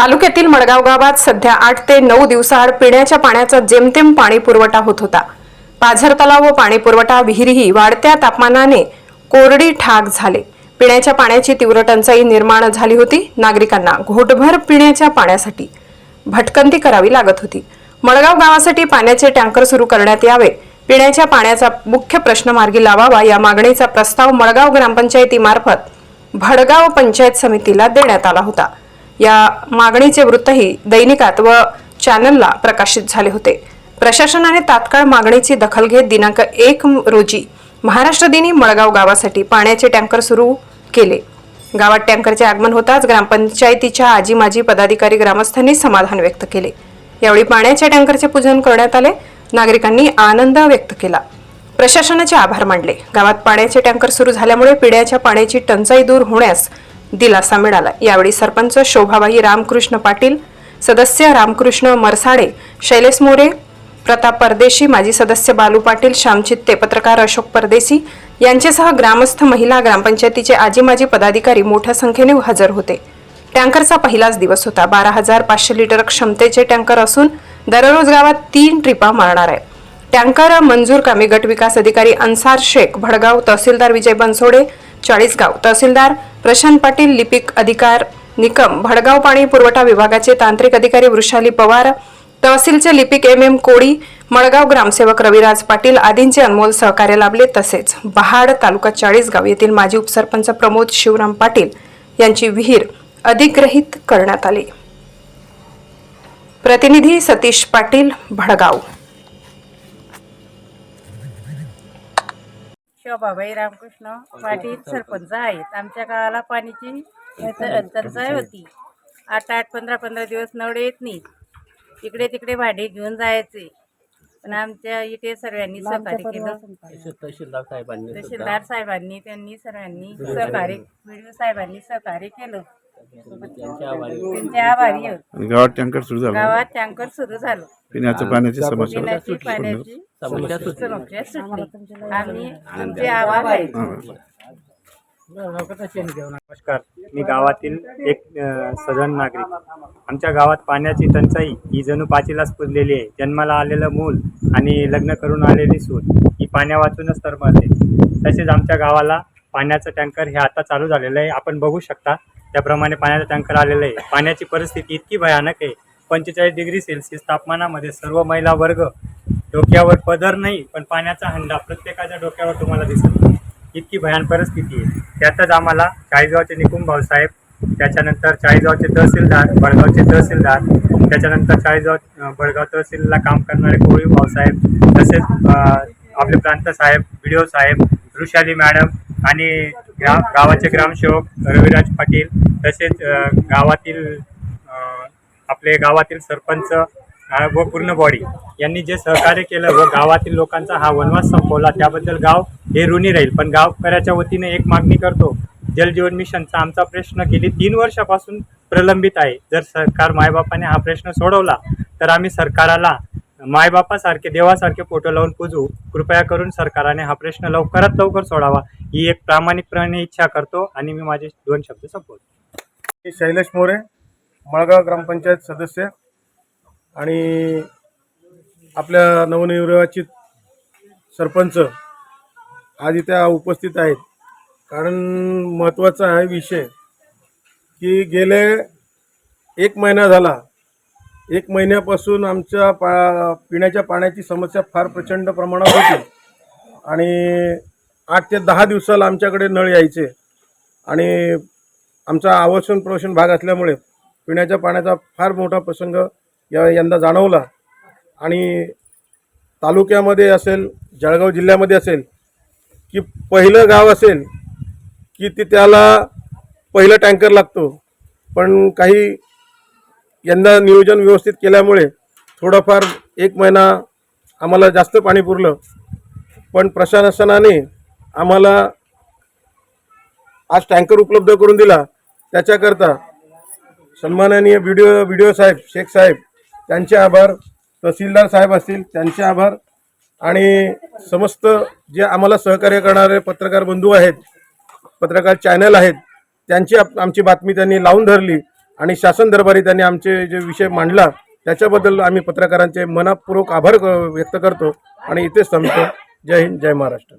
तालुक्यातील मडगाव गावात सध्या आठ ते नऊ दिवसाआड पिण्याच्या पाण्याचा जेमतेम पाणी पुरवठा होत होता. पाझर तलाव व पाणी पुरवठा विहिरीही वाढत्या तापमानाने कोरडी ठाक झाले. पिण्याच्या पाण्याची तीव्र टंचाई निर्माण झाली होती. नागरिकांना घोटभर पिण्याच्या पाण्यासाठी भटकंती करावी लागत होती. मडगाव गावासाठी पाण्याचे टँकर सुरू करण्यात यावे. पिण्याच्या पाण्याचा मुख्य प्रश्न मार्गी लावावा या मागणीचा प्रस्ताव मडगाव ग्रामपंचायतीमार्फत भडगाव पंचायत समितीला देण्यात आला होता. या मागणीचे वृत्तही दैनिकात व चॅनलला प्रकाशित झाले होते. प्रशासनाने तात्काळ मागणीची दखल घेत दिनांक एक रोजी महाराष्ट्र दिनी मळगाव गावासाठी पाण्याचे टँकर सुरू केले. गावात टँकरचे आगमन होताच ग्रामपंचायतीच्या आजी माजी पदाधिकारी ग्रामस्थांनी समाधान व्यक्त केले. यावेळी पाण्याच्या टँकरचे पूजन करण्यात आले. नागरिकांनी आनंद व्यक्त केला. प्रशासनाचे आभार मानले. गावात पाण्याचे टँकर सुरू झाल्यामुळे पिण्याच्या पाण्याची टंचाई दूर होण्यास दिलासा मिळाला. यावेळी सरपंच शोभाबाई रामकृष्ण पाटील सदस्य रामकृष्ण मरसाडे शैलेश मोरे प्रताप परदेशी माजी सदस्य बालू पाटील श्यामचित्ते पत्रकार अशोक परदेशी यांच्यासह ग्रामस्थ महिला ग्रामपंचायतीचे आजी माजी पदाधिकारी मोठ्या संख्येने हजर होते. टँकरचा पहिलाच दिवस होता. बारा हजार पाचशे लिटर क्षमतेचे टँकर असून दररोज गावात तीन ट्रिपा मारणार आहे टँकर मंजूर कामे गट विकास अधिकारी अन्सार शेख भडगाव तहसीलदार विजय बनसोडे चाळीसगाव तहसीलदार प्रशांत पाटील लिपिक अधिकार निकम भडगाव पाणी पुरवठा विभागाचे तांत्रिक अधिकारी वृषाली पवार तहसीलचे लिपिक एम एम कोळी मळगाव ग्रामसेवक रविराज पाटील आदींचे अनमोल सहकार्य लाभले. तसेच बहाड तालुका चाळीसगाव येथील माजी उपसरपंच प्रमोद शिवराम पाटील यांची विहीर अधिग्रहित करण्यात आली. प्रतिनिधी सतीश पाटील भडगाव. शोभाबाई रामकृष्ण पाटील सरपंच आहेत. आमच्या गावाला पाण्याची टंचाई होती. आठ आठ पंधरा पंधरा दिवस नळ येत नाही. इकडे तिकडे भाडे घेऊन जायचे. पण आमच्या इथे सर्वांनी सहकार्य केलं. तहसीलदार साहेबांनी तहसीलदार साहेबांनी त्यांनी सर्वांनी सहकार्य व्हिडिओ साहेबांनी सहकार्य केलं. त्यांचे आभारी आहोत. आणि गावात टँकर सुरू झाला. गावात टँकर सुरू झालं. पिण्याच्या पाण्याची समस्या. पिण्याची पाण्याची समस्या सुटली. समस्या सुटली. आम्ही तुमचे आभार आहे नमस्कार. मी गावातील एक अ, सजन नागरिक. आमच्या गावात पाण्याची टंचाई ही जणू पाचीलाच पुजलेली आहे. जन्माला आलेलं मूल आणि लग्न करून आलेली सून ही पाण्या वाचूनच तर मरते. तसेच आमच्या गावाला पाण्याचं टँकर हे आता चालू झालेलं आहे. आपण बघू शकता त्याप्रमाणे पाण्याचं टँकर आलेलं आहे. पाण्याची परिस्थिती इतकी भयानक आहे. पंचेचाळीस डिग्री सेल्सिअस तापमानामध्ये सर्व महिला वर्ग डोक्यावर पदर नाही पण पाण्याचा हंडा प्रत्येकाच्या डोक्यावर तुम्हाला दिसत नाही. इतकी भयान परिस्थिती आहे. त्यातच आम्हाला चाळीसगावचे निकुंभ भाऊसाहेब त्याच्यानंतर चाळीसगावचे तहसीलदार बडगावचे तहसीलदार त्याच्यानंतर चाळीसगाव बडगाव तहसीलला काम करणारे कोळी भाऊसाहेब तसेच आपले प्रांत साहेब बिडिओ साहेब ऋषाली मॅडम आणि ग्रा गावाचे ग्रामसेवक रविराज पाटील तसेच गावातील आपले गावातील सरपंच व पूर्ण बॉडी यांनी जे सहकार्य केलं व गावातील लोकांचा हा वनवास संपवला त्याबद्दल गाव हे ऋणी राहील. पण गावकऱ्याच्या वतीने एक मागणी करतो जलजीवन मिशनचा आमचा प्रश्न गेली तीन वर्षापासून प्रलंबित आहे. जर सरकार मायबापाने हा प्रश्न सोडवला तर आम्ही सरकाराला मायबापासारखे देवासारखे फोटो लावून पूजू कृपया करून सरकारने हा प्रश्न लवकरात लवकर सोडावा ही एक प्रामाणिकपणे इच्छा करतो आणि मी माझे दोन शब्द संपवतो. मी शैलेश मोरे मळगाव ग्रामपंचायत सदस्य आणि आपल्या नवनिर्वाचित सरपंच आज इथे उपस्थित आहेत. कारण महत्त्वाचा आहे विषय की गेले एक महिना झाला एक महिन्यापासून आमच्या पा पिण्याच्या पाण्याची समस्या फार प्रचंड प्रमाणात होती. आणि आठ ते दहा दिवसाला आमच्याकडे नळ यायचे. आणि आमचा आवासन प्रवसन भाग असल्यामुळे पिण्याच्या पाण्याचा फार मोठा प्रसंग या यंदा जाणवला. आणि तालुक्यामध्ये असेल जळगाव जिल्ह्यामध्ये असेल की पहिलं गाव असेल की ते त्याला पहिलं टँकर लागतो. पण काही यंदा नियोजन व्यवस्थित केल्यामुळे थोडंफार एक महिना आम्हाला जास्त पाणी पुरलं. पण प्रशासनाने आम्हाला आज टँकर उपलब्ध करून दिला. त्याच्याकरता सन्माननीय व्हिडिओ व्हिडिओ साहेब शेख साहेब त्यांचे आभार. तहसीलदार साहेब असतील त्यांचे आभार. आणि समस्त जे आम्हाला सहकार्य करणारे पत्रकार बंधू आहेत पत्रकार चॅनल आहेत त्यांची आप- आमची बातमी त्यांनी लावून धरली. आणि शासन दरबारी त्यांनी आमचे जे विषय मांडला त्याच्याबद्दल आम्ही पत्रकारांचे मनपूर्वक आभार व्यक्त करतो आणि इथेच थांबतो. जय हिंद जय महाराष्ट्र.